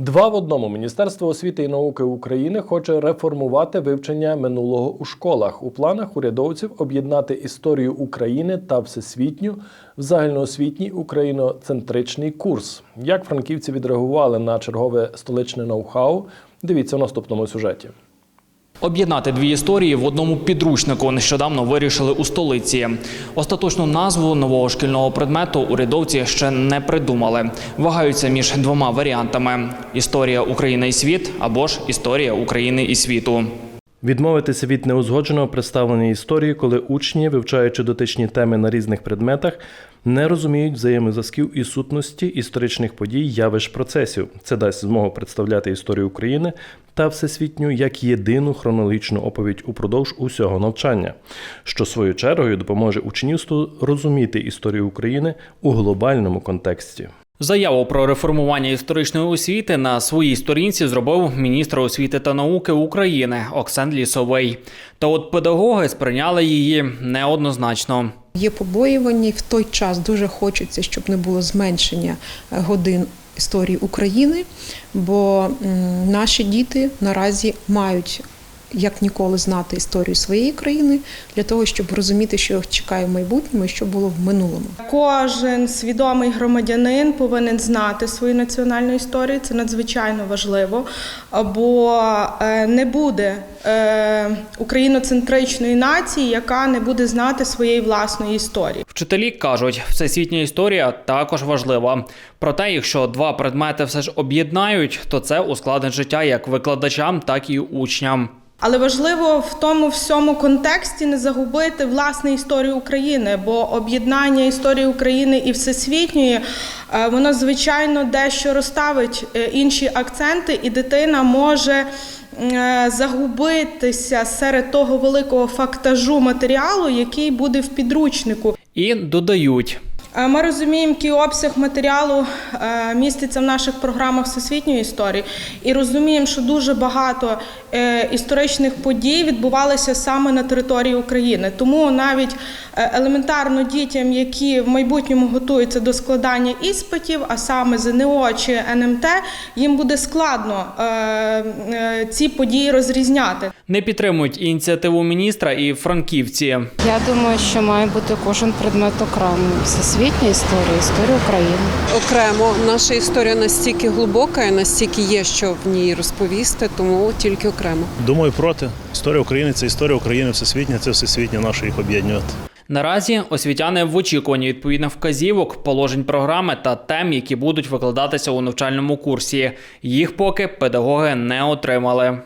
Два в одному Міністерство освіти і науки України хоче реформувати вивчення минулого у школах. У планах урядовців об'єднати історію України та всесвітню в загальноосвітній україноцентричний курс. Як франківці відреагували на чергове столичне ноу-хау? Дивіться в наступному сюжеті. Об'єднати дві історії в одному підручнику нещодавно вирішили у столиці. Остаточну назву нового шкільного предмету урядовці ще не придумали. Вагаються між двома варіантами: історія України і світ або ж історія України і світу. Відмовитися від неузгодженого представлення історії, коли учні, вивчаючи дотичні теми на різних предметах, не розуміють взаємозв'язків і сутності історичних подій, явищ процесів. Це дасть змогу представляти історію України та всесвітню як єдину хронологічну оповідь упродовж усього навчання, що своєю чергою допоможе учнівству розуміти історію України у глобальному контексті. Заяву про реформування історичної освіти на своїй сторінці зробив міністр освіти та науки України Оксан Лісовий. Та от педагоги сприйняли її неоднозначно. Є побоювання, в той час дуже хочеться, щоб не було зменшення е, годин історії України, бо наші діти наразі мають як ніколи знати історію своєї країни для того, щоб розуміти, що їх чекає в майбутньому і що було в минулому. Кожен свідомий громадянин повинен знати свою національну історію. Це надзвичайно важливо, бо е, не буде е, україноцентричної нації, яка не буде знати своєї власної історії. Вчителі кажуть, всесвітня історія також важлива. Проте, якщо два предмети все ж об'єднають, то це ускладнить життя як викладачам, так і учням. Але важливо в тому всьому контексті не загубити власне історію України, бо об'єднання історії України і всесвітньої е, воно звичайно дещо розставить е, інші акценти, і дитина може е, загубитися серед того великого фактажу матеріалу, який буде в підручнику. І додають. Е, Ми розуміємо, який обсяг матеріалу е, міститься в наших програмах всесвітньої історії, і розуміємо, що дуже багато е, історичних подій відбувалися саме на території України. Тому навіть елементарно дітям, які в майбутньому готуються до складання іспитів, а саме ЗНО чи НМТ, їм буде складно ці події розрізняти. Не підтримують ініціативу міністра і франківці. Я думаю, що має бути кожен предмет окремий. Всесвітня історія, історія України. окремо. Наша історія настільки глибока і настільки є, що в ній розповісти, тому тільки окремо. Думаю, проти. Історія України це історія України всесвітня, це всесвітня наша їх об'єднувати. Наразі освітяни в очікуванні відповідних вказівок, положень програми та тем, які будуть викладатися у навчальному курсі. Їх поки педагоги не отримали.